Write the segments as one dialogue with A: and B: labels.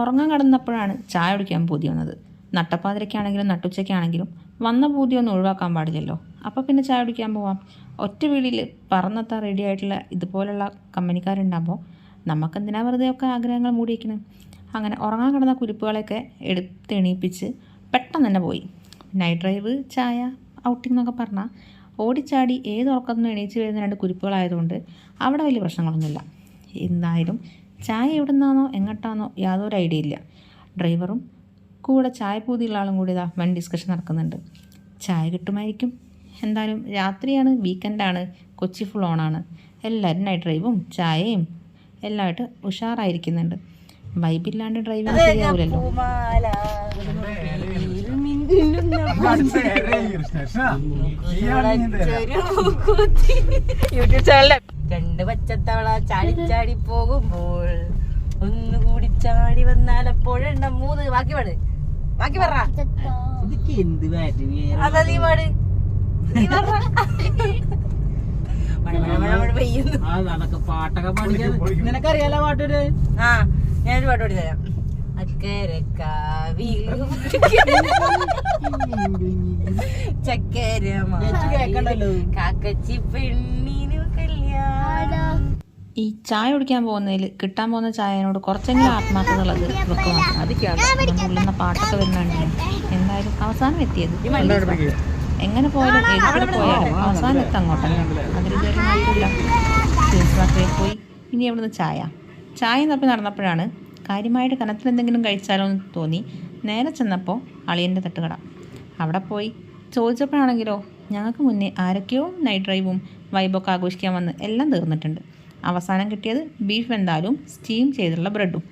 A: ഉറങ്ങാൻ കിടന്നപ്പോഴാണ് ചായ കുടിക്കാൻ പൂതി വന്നത്. നട്ടപ്പാതിരയ്ക്കാണെങ്കിലും നട്ടുച്ചയ്ക്കാണെങ്കിലും വന്ന ഒന്നും ഒഴിവാക്കാൻ പാടില്ലല്ലോ. അപ്പോൾ പിന്നെ ചായ കുടിക്കാൻ പോവാം. ഒറ്റ വീടിൽ പറന്നെത്താൻ റെഡി ആയിട്ടുള്ള ഇതുപോലുള്ള കമ്പനിക്കാരുണ്ടാകുമ്പോൾ നമുക്കെന്തിനാ വെറുതെ ഒക്കെ ആഗ്രഹങ്ങൾ മൂടിയേക്കണം? അങ്ങനെ ഉറങ്ങാൻ കിടന്ന കുരിപ്പുകളെയൊക്കെ എടുത്ത് എണീപ്പിച്ച് പെട്ടെന്ന് തന്നെ പോയി. നൈറ്റ് ഡ്രൈവ് ചായ ഔട്ടിംഗ് എന്നൊക്കെ പറഞ്ഞാൽ ഓടിച്ചാടി ഏത് ഉറക്കത്തുനിന്ന് എണീച്ച് വരുന്ന രണ്ട് കുരിപ്പുകളായതുകൊണ്ട് അവിടെ വലിയ പ്രശ്നങ്ങളൊന്നുമില്ല. എന്തായാലും ചായ എവിടെ നിന്നാണോ എങ്ങോട്ടാണോ യാതൊരു ഐഡിയ ഇല്ല. ഡ്രൈവറും കൂടെ ചായ പൂതിയുള്ള ആളും കൂടി ഇതാ വൺ ഡിസ്കഷൻ നടക്കുന്നുണ്ട്. ചായ കിട്ടുമായിരിക്കും. എന്തായാലും രാത്രിയാണ് വീക്കെൻഡാണ് കൊച്ചി ഫുൾ ഓണാണ് എല്ലാവരും നൈറ്റ് ഡ്രൈവും ചായയും എല്ലാമായിട്ട് ഉഷാറായിരിക്കുന്നുണ്ട്. വൈബില്ലാണ്ട് ശരിയാവില്ലല്ലോ
B: പൂമാല. മിന്നുന്ന യൂട്യൂബ് ചാനലിലെ രണ്ട് പച്ചത്തവള ചാടിച്ചാടി ചാടി പോകുമ്പോൾ ഒന്നുകൂടി ചാടി വന്നാൽ അപ്പോഴെണ്ണം മൂന്ന്. ബാക്കി പാട്. ബാക്കി പറ.
C: എന്ത്
B: അതാ നീ പാട്.
C: പാട്ടൊക്കെ പാടിക്കാൻ നിനക്കറിയാലോ പാട്ടൊരു?
B: ആ ഞാനൊരു പാട്ട് പാടി തരാം. ചക്കര. കാക്കച്ചി കല്യാണം
A: ഈ ചായ കുടിക്കാൻ പോകുന്നതിൽ കിട്ടാൻ പോകുന്ന ചായനോട് കുറച്ചെങ്കിലും ആത്മാർത്ഥതകളത് ഉള്ളിൽ നിന്ന് പാട്ടൊക്കെ വരുന്നുണ്ടല്ലോ എന്തായാലും അവസാനം എത്തിയത്. എങ്ങനെ പോയാലും എവിടെ പോയാലും അവസാനം എത്താം അങ്ങോട്ടല്ല അതിലിതുവരെ മാറ്റില്ല പ്രിൻസിപ്പാക്കയിൽ പോയി. ഇനി അവിടുന്ന് ചായ. ചായ തപ്പി നടന്നപ്പോഴാണ് കാര്യമായിട്ട് കനത്തിൽ എന്തെങ്കിലും കഴിച്ചാലോ എന്ന് തോന്നി. നേരെ ചെന്നപ്പോൾ അളിയന്റെ തട്ടുകട. അവിടെ പോയി. ചോദിച്ചപ്പോഴാണെങ്കിലോ ഞങ്ങൾക്ക് മുന്നേ ആരൊക്കെയോ നൈറ്റ് ഡ്രൈവും വൈബൊക്കെ ആഘോഷിക്കാൻ വന്ന് എല്ലാം തീർന്നിട്ടുണ്ട്. അവസാനം കിട്ടിയത് ബീഫ് എന്തായാലും സ്റ്റീം ചെയ്തിട്ടുള്ള ബ്രെഡും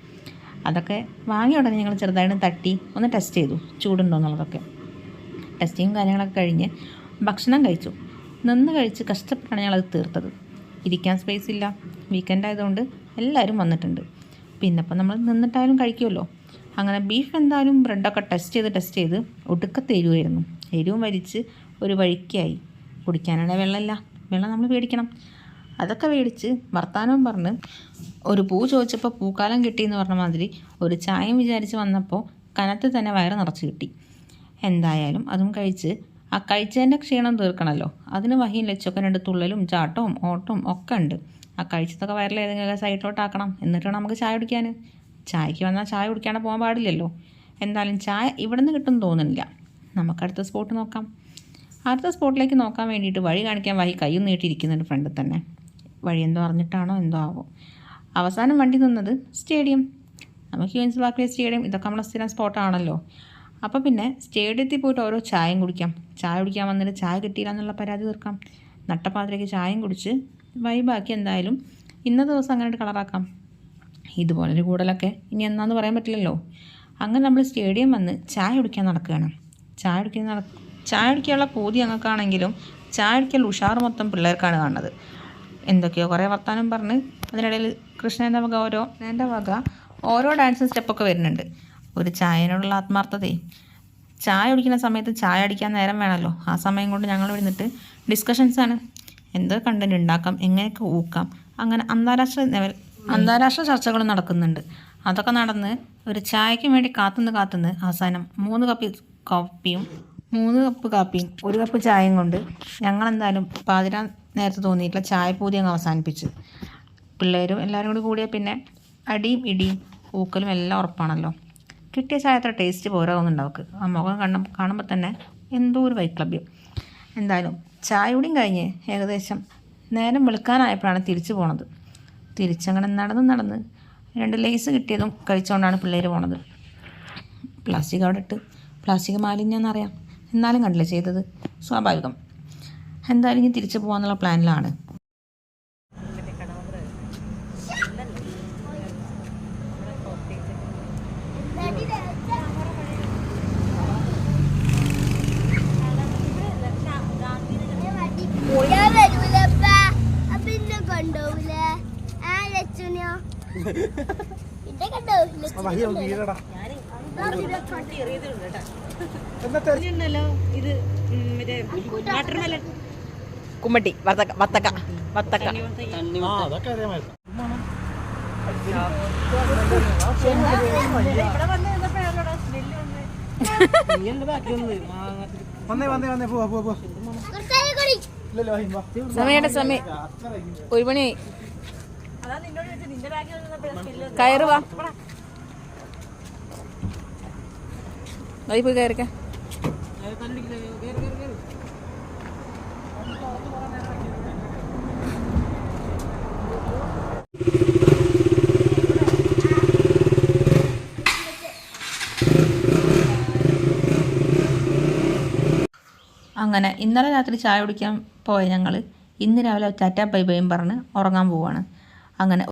A: അതൊക്കെ വാങ്ങിയ ഉടനെ ഞങ്ങൾ ചെറുതായിട്ട് തട്ടി ഒന്ന് ടെസ്റ്റ് ചെയ്തു. ചൂടുണ്ടോ എന്നുള്ളതൊക്കെ. ടെസ്റ്റിങ്ങും കാര്യങ്ങളൊക്കെ കഴിഞ്ഞ് ഭക്ഷണം കഴിച്ചു. നിന്ന് കഴിച്ച് കഷ്ടപ്പെട്ടാണ് ഞങ്ങളത് തീർത്തത്. ഇരിക്കാൻ സ്പേസ് ഇല്ല. വീക്കെൻഡ് ആയതുകൊണ്ട് എല്ലാവരും വന്നിട്ടുണ്ട്. പിന്നെ ഇപ്പം നമ്മൾ നിന്നിട്ടായാലും കഴിക്കുമല്ലോ. അങ്ങനെ ബീഫ് എന്തായാലും ബ്രെഡൊക്കെ ടെസ്റ്റ് ചെയ്ത് ടെസ്റ്റ് ചെയ്ത് ഒടുക്കത്തെ എരിവായിരുന്നു. എരിവും വലിച്ച് ഒരു വഴിക്കായി. കുടിക്കാനാണെങ്കിൽ വെള്ളമില്ല. വെള്ളം നമ്മൾ മേടിക്കണം അതൊക്കെ മേടിച്ച് വർത്തമാനം പറഞ്ഞ് ഒരു പൂ ചോദിച്ചപ്പോൾ പൂക്കാലം കിട്ടിയെന്ന് പറഞ്ഞ മാതിരി ഒരു ചായം വിചാരിച്ച് വന്നപ്പോൾ കനത്ത് തന്നെ വയറ് നിറച്ച് കിട്ടി. എന്തായാലും അതും കഴിച്ച് ആ കഴിച്ചതിന്റെ ക്ഷീണം തീർക്കണമല്ലോ അതിന് വഹിയും ലച്ചൊക്കെ രണ്ട് തുള്ളലും ചാട്ടവും ഓട്ടവും ഒക്കെ ഉണ്ട്. ആ കഴിച്ചതൊക്കെ വയറിൽ ഏതെങ്കിലും സൈഡിലോട്ടാക്കണം എന്നിട്ട് വേണം നമുക്ക് ചായ കുടിക്കാൻ ചായക്ക് വന്നാൽ ചായ കുടിക്കാണ്ട് പോകാൻ പാടില്ലല്ലോ. എന്തായാലും ചായ ഇവിടെ നിന്ന് കിട്ടും തോന്നുന്നില്ല. നമുക്കടുത്ത സ്പോട്ട് നോക്കാം. അടുത്ത സ്പോട്ടിലേക്ക് നോക്കാൻ വേണ്ടിയിട്ട് വഴി കാണിക്കാൻ വഴി കൈ നീട്ടിയിരിക്കുന്നുണ്ട് ഫ്രണ്ടിൽ തന്നെ. വഴി എന്തോ അറിഞ്ഞിട്ടാണോ എന്തോ ആവോ. അവസാനം വണ്ടി നിന്നത് സ്റ്റേഡിയം. നമുക്ക് യൂൻസ് ബാക്കിലെ സ്റ്റേഡിയം ഇതൊക്കെ നമ്മളെ സ്ഥിരം സ്പോട്ടാണല്ലോ അപ്പോൾ പിന്നെ സ്റ്റേഡിയത്തിൽ പോയിട്ട് ഓരോ ചായയും കുടിക്കാം. ചായ കുടിക്കാൻ വന്നിട്ട് ചായ കിട്ടിയില്ല എന്നുള്ള പരാതി തീർക്കാം. നട്ടപ്പാതിരയ്ക്ക് ചായയും കുടിച്ച് വൈബാക്കി എന്തായാലും ഇന്നത്തെ ദിവസം അങ്ങനെ കളറാക്കാം ഇതുപോലൊരു കൂടലൊക്കെ ഇനി എന്നാന്ന് പറയാൻ പറ്റില്ലല്ലോ. അങ്ങനെ നമ്മൾ സ്റ്റേഡിയം വന്ന് ചായ കുടിക്കാൻ നടക്കുകയാണ്. ചായ കുടിക്കാൻ നട ചായ കുടിക്കാനുള്ള പൂതി ഞങ്ങൾക്കാണെങ്കിലും ചായ കുടിക്കാനുള്ള ഉഷാറ് മൊത്തം പിള്ളേർക്കാണ് കാണുന്നത്. എന്തൊക്കെയോ കുറേ വർത്താനം പറഞ്ഞ്. അതിനിടയിൽ കൃഷ്ണന്റെ വക ഓരോ എന്റെ വക ഓരോ ഡാൻസും സ്റ്റെപ്പൊക്കെ വരുന്നുണ്ട്. ഒരു ചായനോടുള്ള ആത്മാർത്ഥതയും ചായ കുടിക്കുന്ന സമയത്ത് ചായ അടിക്കാൻ നേരം വേണമല്ലോ. ആ സമയം കൊണ്ട് ഞങ്ങൾ ഇരുന്നിട്ട് ഡിസ്കഷൻസാണ് എന്ത് കണ്ടന്റ് ഉണ്ടാക്കാം എങ്ങനെയൊക്കെ ഊക്കാം. അങ്ങനെ അന്താരാഷ്ട്ര ലെവൽ അന്താരാഷ്ട്ര ചർച്ചകൾ നടക്കുന്നുണ്ട്. അതൊക്കെ നടന്ന് ഒരു ചായയ്ക്ക് വേണ്ടി കാത്തുനിന്ന് കാത്തുനിന്ന് അവസാനം മൂന്ന് കപ്പ് കോപ്പിയും മൂന്ന് കപ്പ് കാപ്പിയും ഒരു കപ്പ് ചായയും കൊണ്ട് ഞങ്ങളെന്തായാലും പാതിര നേരത്തെ തോന്നിയിട്ടുള്ള ചായപൂതി അങ്ങ് അവസാനിപ്പിച്ചു. പിള്ളേരും എല്ലാവരും കൂടി കൂടിയാൽ പിന്നെ അടിയും ഇടിയും ഊക്കലും എല്ലാം ഉറപ്പാണല്ലോ. കിട്ടിയ ചായ അത്ര ടേസ്റ്റ് പോരാകുന്നുണ്ട് അവൾക്ക് ആ മുഖം കണ്ണ കാണുമ്പോൾ തന്നെ എന്തോ ഒരു വൈക്ലഭ്യം. എന്തായാലും ചായ കൂടിയും കഴിഞ്ഞ് ഏകദേശം നേരം വെളുക്കാനായപ്പോഴാണ് തിരിച്ചു പോണത്. തിരിച്ചങ്ങനെ നടന്ന് നടന്ന് രണ്ട് ലേസ് കിട്ടിയതും കഴിച്ചുകൊണ്ടാണ് പിള്ളേർ പോണത്. പ്ലാസ്റ്റിക് അവിടെ ഇട്ട്. പ്ലാസ്റ്റിക് മാലിന്യം എന്നറിയാം. എന്നാലും കണ്ടില്ല ചെയ്തത്? സ്വാഭാവികം. എന്തായാലും ഇനി തിരിച്ചു പോകാന്നുള്ള പ്ലാനിലാണ്.
D: ഞാൻ മറ്റേ വാട്ടർമെലൺ ഇന്നെ
B: കുമ്മട്ടി വത്തക്ക വത്തക്ക വത്തക്ക. നിന്നപ്പോഴാണോ സ്മെല്ല് വന്നത്?
C: നീ എന്റെ ബാക്കി വന്നത് മാങ്ങ
E: വന്നേ വന്നേ വന്നേ പോവാ പോവാ പോവാ
D: കുറച്ചേരം കൂടി
E: ഇല്ലല്ലോ വാ
A: സമയയുടെ സമയം ഒരു മണിയായി
B: അതാ നിന്നോട് ചോദിച്ചത് നിന്റെ ബാഗിൽ വന്നപ്പോഴാണ് സ്മെല്ല്
A: കയറ് വാ അതിൽ പോയി കയറിക്കാം
C: കണ്ടിരിക്കില്ല കയറി കയറി കയറി
A: അങ്ങനെ ഇന്നലെ രാത്രി ചായ കുടിക്കാൻ പോയ ഞങ്ങൾ ഇന്ന് രാവിലെ ടാറ്റ ബൈ ബൈയും പറഞ്ഞ് ഉറങ്ങാൻ പോവാണ്. അങ്ങനെ